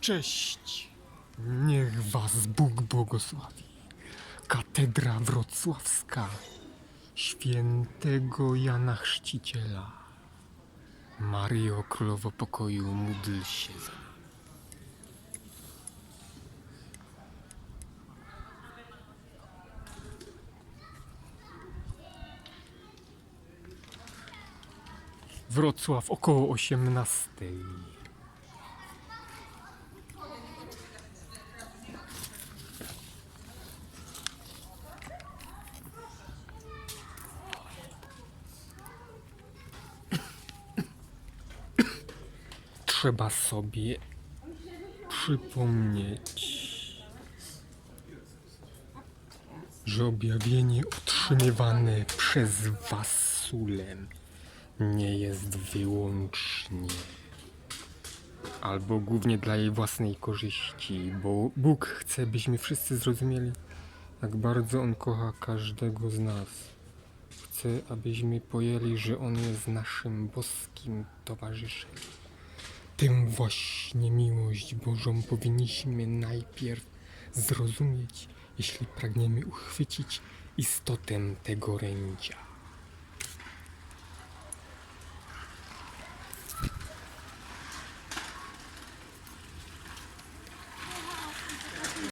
Cześć! Niech was Bóg błogosławi. Katedra Wrocławska Świętego Jana Chrzciciela. Maryjo Królowo Pokoju, módl się za. Wrocław około 18. Trzeba sobie przypomnieć, że objawienie otrzymywane przez was sulem nie jest wyłącznie albo głównie dla jej własnej korzyści, bo Bóg chce, byśmy wszyscy zrozumieli, jak bardzo On kocha każdego z nas. Chce, abyśmy pojęli, że On jest naszym boskim towarzyszem. Tym właśnie miłość Bożą powinniśmy najpierw zrozumieć, jeśli pragniemy uchwycić istotę tego orędzia.